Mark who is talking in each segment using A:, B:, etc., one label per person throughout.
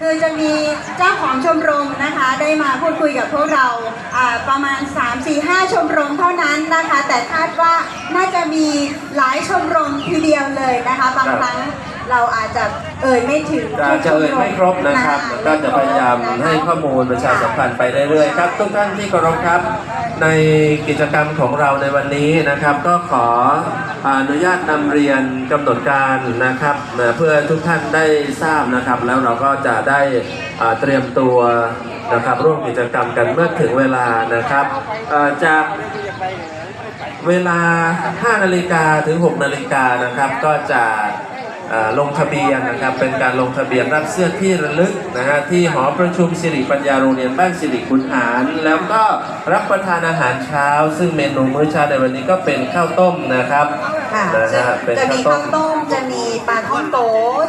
A: คือจะมีเจ้าของชมรมนะคะได้มาพูดคุยกับพวกเราอ่าประมาณ 3 4 5 ชมรมเท่านั้นนะคะ แต่คาดว่าน่าจะมีหลายชมรมทีเดียวเลยนะคะบางครั้งเราอาจจะเอ่ยไม่ถึง
B: จะจะเอ่ยไม่ครบนะครับ
A: อ่
B: ก็จะพยายามให้ข้อมูลประชาสัมพันธ์ไปเรื่อยๆครับทุกท่านที่เคารพครับ ในกิจกรรมของเราในวันนี้นะครับ ก็ขอ อนุญาตนำเรียนกำหนดการนะครับนะเพื่อทุกท่านได้ทราบนะครับ แล้วเราก็จะได้เตรียมตัวนะครับร่วมกิจกรรมกันเมื่อถึงเวลานะครับจากเวลา 5 นาฬิกาถึง 6 นาฬิกานะครับ ก็จะ ลงทะเบียนนะครับเป็นการลงทะเบียนรับเสื้อที่ระลึกนะฮะที่หอประชุมสิริปัญญาโรงเรียนบ้านสิริขุนหารแล้วก็รับประทานอาหารเช้า ซึ่งเมนูมื้อเช้าในวันนี้ก็เป็นข้าวต้มนะครับ
A: ค่ะ
B: นะ
A: จะ
B: ฮะเป็น
A: จะมี
B: ข้าว
A: ข้าว
B: ต้ม
A: ต้มจะมีปลาท่องโก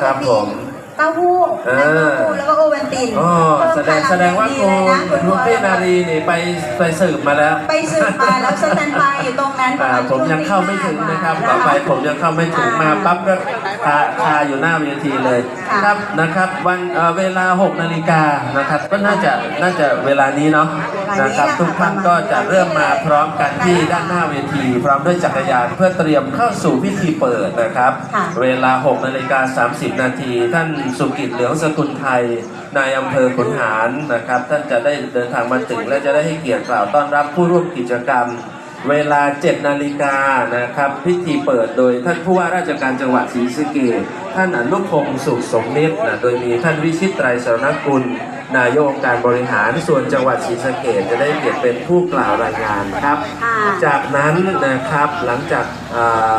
B: ครั
A: จะ
B: บ
A: มี
B: ผม
A: เต้าหู้
B: เออ
A: น้ำเต้าหู้แล้วก็โอเวนติน
B: อ๋อ
A: เพิ่ม
B: แสดง
A: พลั
B: แสดงว่า
A: ดี
B: คุ
A: เลย
B: ณ
A: นะ
B: คุณพี่นารีนี่ไปไปสืบมาแล้ว
A: ไปสืบมาแล้วสแตนบายอยู่ตรงนั้นประ
B: อ่า
A: มาณ
B: ผมยังเข้าไม่ถึงนะครับต่อไปผมยังเข้าไม่ถึงมาปั๊บก็คาคาอยู่หน้าเวทีเลยะครับนะครับ วันเอ่อเวลา6นาฬิกานะครับ ก็น่าจะน่าจะเวลานี้เนาะ นะครับทุกท่านก็จะเริ่มมาพร้อมกันที่ด้านหน้าเวที พร้อมด้วยจักรยานเพื่อเตรียมเข้าสู่พิธีเปิดนะครับ
A: ค่ะ
B: เวลา6นาฬิกา30 นาที ท่านสุกิจเหลืองสกุลไทยนายอำเภอขุนหารนะครับ ท่านจะได้เดินทางมาถึงและจะได้ให้เกียรติกล่าวต้อนรับผู้ร่วมกิจกรรม เวลา 7 นาฬิกานะครับ พิธีเปิดโดยท่านผู้ว่าราชการจังหวัดศรีสะเกษท่านอนุพงศ์สุขสมนิตนะโดยมีท่านวิชิตไตรสรณกุล นายกองค์การบริหารส่วนจังหวัดศรีสะเกษจะได้เกียรติเป็นผู้กล่าวรายงานครับ
A: ค่ะ
B: จากนั้นนะครับหลังจากอ่า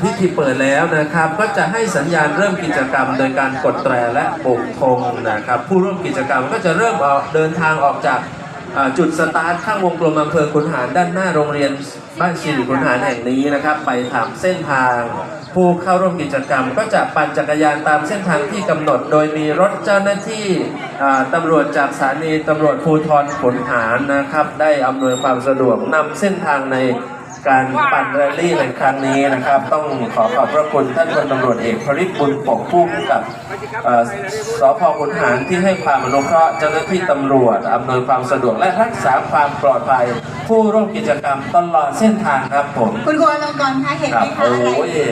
B: พิธีเปิดแล้วนะครับ ก็จะให้สัญญาณเริ่มกิจกรรม โดยการกดแตรและโบกธงนะครับ ผู้ร่วมกิจกรรมก็จะเริ่มออกเดินทางออกจากอ่า จุดสตาร์ทข้างวงกลมอำเภอขุนหารด้านหน้าโรงเรียนบ้านสิริขุนหารแห่งนี้นะครับ ไปถามเส้นทาง ผู้เข้าร่วมกิจกรรม ก็จะปั่นจักรยานตามเส้นทางที่กำหนด โดยมีรถเจ้าหน้าที่อ่าตำรวจจากสถานีตำรวจภูธรขุนหารนะครับ ได้อำนวยความสะดวกนำเส้นทางใน การปั่นแรลลี่ในครั้งนี้นะครับ ต้องขอขอบพระคุณท่านพลตำรวจเอกพริตบุญปกผู้กำกับเอ่อสพขุนหารที่ให้ความอนุเคราะห์เจ้าหน้าที่ตำรวจอำนวยความสะดวกและรักษาความปลอดภัย ผู้ร่วมกิจกรรมตลอดเส้นทางครับผม
A: คุณครูอลงกรณ์คะเห็น
B: ค
A: ไห
B: รั
A: ม
B: บ
A: คะ
B: โอ้
A: อะไร
B: ย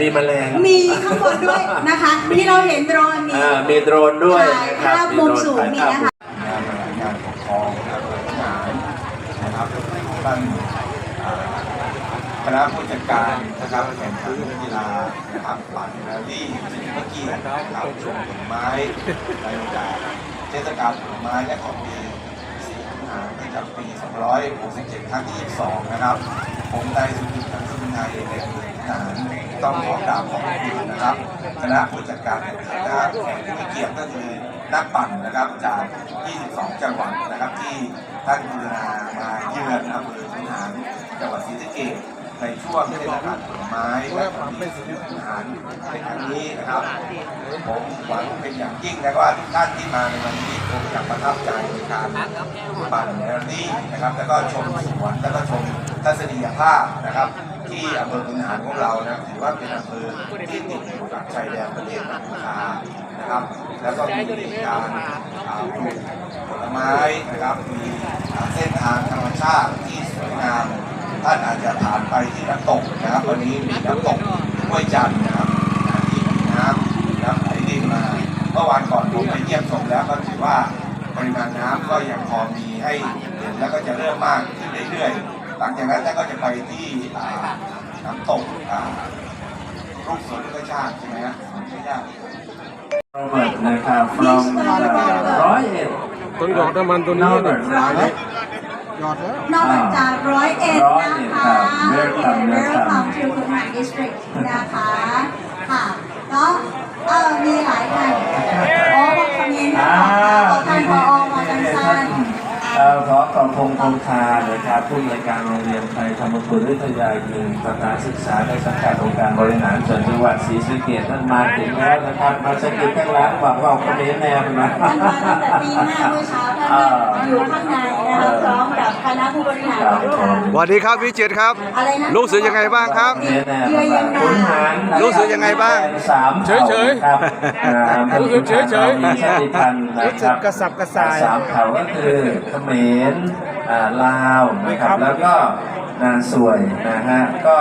B: มีแมลง
A: มีข้างบนด้วยนะคะ ที่เราเห็นโดรนนี้
B: อ่ามีโดรนด้วย
A: ถ่าย
B: นะครับ
A: ภาพมุมสูง
B: ถ่าย
A: มี
B: ภาพ
A: นะคะ
C: งานบริหารงานปกครองนะครับบริหารนะครับท่านอ่า คณะผู้จัดการนะครับแข่งขันกีฬานะครับปั่นแรลลี่เมื่อกี้นะครับชมผลไม้ในโอกาสเทศกาลผลไม้และของดีสีขุนหารประจำปี 267 ครั้งที่ 22 นะครับ ผมนายสุกิจขันสุนทรเอกเอกทหารต้องขอกราบขอบคุณนะครับคณะผู้จัดการแข่งขันนะครับผู้มีเกียรติก็คือนักปั่นนะครับจาก 22 จังหวัดนะครับที่ท่านกรุณามา ในช่วงเทศกาลผลไม้และของดีศรีขุนหารในครั้งนี้นะครับ ผมหวังเป็นอย่างยิ่งนะว่าทุกท่านที่มาในวันนี้คงจะประทับใจในการปั่นแรลลี่นะครับ แล้วก็ชมสวนแล้วก็ชมทัศนียภาพนะครับ ที่อำเภอขุนหารของเรานะถือว่าเป็นอำเภอที่ติดกับชายแดนประเทศกัมพูชานะครับ แล้วก็มีการปลูกผลไม้นะครับมีเส้นทางธรรมชาติที่สวยงาม ท่านอาจจะผ่านไปที่น้ำตกนะครับ วันนี้มีน้ำตกห้วยจันทร์นะครับที่มีน้ำน้ำไหลรินมาเมื่อวานก่อนผมไปเยี่ยมชมแล้วก็ถือว่าปริมาณน้ำก็ยังพอมีให้เห็นแล้วก็จะเริ่มมากขึ้นเรื่อยๆหลังจากนั้นท่านก็จะไปที่อ่าน้ำตกอ่ารูปสวนลูกชาติใช่ไหมฮะสวนลูกชาติ
B: โรเบิร์ตนะครับ from ร้อยเอ็ด
D: ต้องหยอดน้ำมันตัวนี้
B: โรเบิ
D: นะ
B: ร์ตร้อย
A: นอกจากร้อยเอ็ด
B: ร้อย
A: นะ
B: เอ็ด
A: คะ
B: ครับ Welcome
A: Welcome to คุณหาร District นะคะค่ะก็เออมีหลายท่านโอ้บอกคอมเมนต์นะคะขอท่านพอมาสั้นๆ
B: เอ่อขอกองพงคงคานะครับผู้อำนวยการโรงเรียนไทยธรรมกุลวิทยายิงสถานศึกษาในสังกัดองค์การบริหารส่วนจังหวัดศรีสะเกษท่านมาถึงแล้วนะครับ มาสกิดข้างหล่างบอกว่าเขาเน้นแนวนะ
A: ท่านมาตั้งแต่ตีห้าเมื่อเช้าท่านอยู่ข้างในนะคะพร้อมกับ คณะผู้บริหารของทาง
D: สวัสดีครับพี่เจิดครับ
A: อะไรนะ
D: รู้สึกยังไงบ้างครับ
B: เน้นแนวขุนหาร
D: รู้สึกยังไงบ้าง
B: สาม
D: เฉยๆ
B: ครับอ่า
D: รู้สึกเฉยๆ
B: มีชาติพันธุ์นะ
D: รู้
B: ค
D: สึ
B: รั
D: ก
B: บ
D: กระสับกระส่าย
B: สามเผ่าก็คือเขมรอ่าลาวนะครับ แล้วก็นางสวยนะฮะ ก็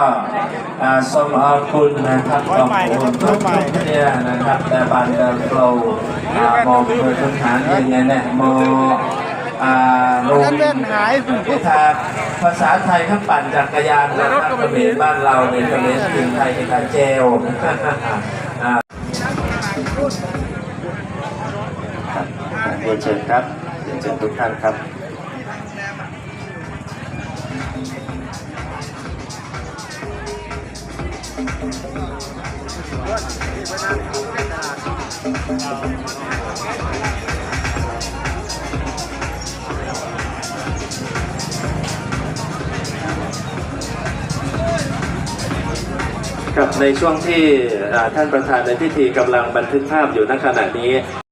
B: อ่าสมอคุณนะครับขอบคุณทุกทุกเนี่ยนะครับแต่บานเดิมโกลอ่ามองเพื่อทุกฐานยังไงเนี่ยมออ่าลง
D: เล่นหาย
B: พิธาภาษาไทยข้าปั่นจักรยานนะครับเขมรบ้านเราเนี่ยเขมรถึงไทยในการเจลเรียนเชิญครับเรียนเชิญทุกท่านครับครับ ในช่วงที่ท่านประธานในพิธีกำลังบันทึกภาพอยู่ณขณะนี้